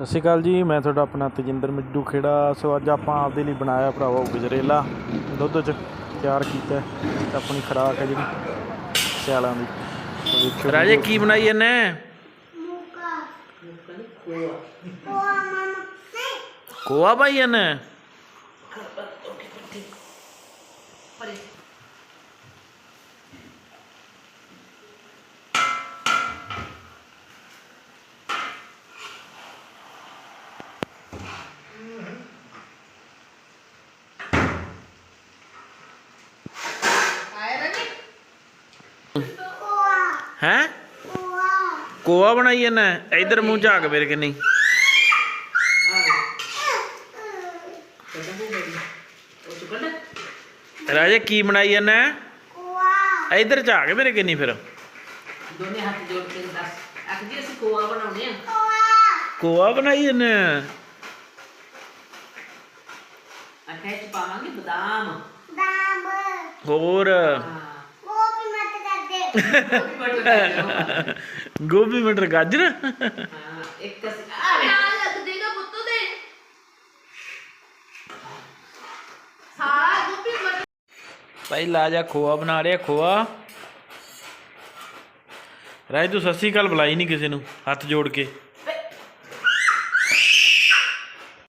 ਸਤਿ ਸ਼੍ਰੀ ਅਕਾਲ ਜੀ, ਮੈਂ ਤੁਹਾਡਾ ਆਪਣਾ ਤਜਿੰਦਰ ਮਿੱਡੂ ਖੇੜਾ। ਸੋ ਅੱਜ ਆਪਾਂ ਆਪਦੇ ਲਈ ਬਣਾਇਆ ਭਰਾਵਾ ਗਜਰੇਲਾ। ਦੁੱਧ 'ਚ ਤਿਆਰ ਕੀਤਾ ਤੇ ਆਪਣੀ ਖੁਰਾਕ ਹੈ ਜਿਹੜੀ ਸਿਆਲਾਂ ਦੀ। ਸੋ ਰਾਜੇ, ਕੀ ਬਣਾਈ ਇਹਨੇ? ਕੋਆ। ਬਾਈ ਇਹਨੇ? ਹੈ? ਕੋਆ ਬਣਾਈ ਇਹਨੇ? ਇਧਰ ਮੂੰਹ ਝਾਕ ਮੇਰੇ ਕਿ ਨਹੀਂ ਰਾਜੇ ਕੀ ਬਣਾਈ ਇਹਨੇ? ਇਧਰ ਝਾਕ ਮੇਰੇ ਕਿ ਨਹੀਂ ਫਿਰ। ਦੋਨੇ ਹੱਥ ਜੋੜ ਕੇ ਦੱਸ। ਆਖ ਜੀ ਅਸੀਂ ਕੋਆ ਬਣਾਉਣੇ ਆ। ਕੋਆ ਬਣਾਈ ਪਾਵਾਂਗੇ ਬਦਾਮ। ਹੋਰ? ਹਾਂ। ਗੋਭੀ ਮਟਰ ਗਾਜਰ? ਹਾਂ ਇੱਕ ਅਸੀਂ ਆ ਨਾਲ ਲੱਗ ਦੇਗਾ ਪੁੱਤੂ ਦੇ ਸਾਰਾ ਗੋਪੀ ਮਟ ਪਹਿਲਾ ਜਾ ਖੋਆ ਬਣਾ ਰਿਹਾ ਖੋਆ। ਰਾਜ ਤੂੰ ਸੱਸੀ ਕੱਲ ਬੁਲਾਈ ਨਹੀਂ ਕਿਸੇ ਨੂੰ ਹੱਥ ਜੋੜ ਕੇ।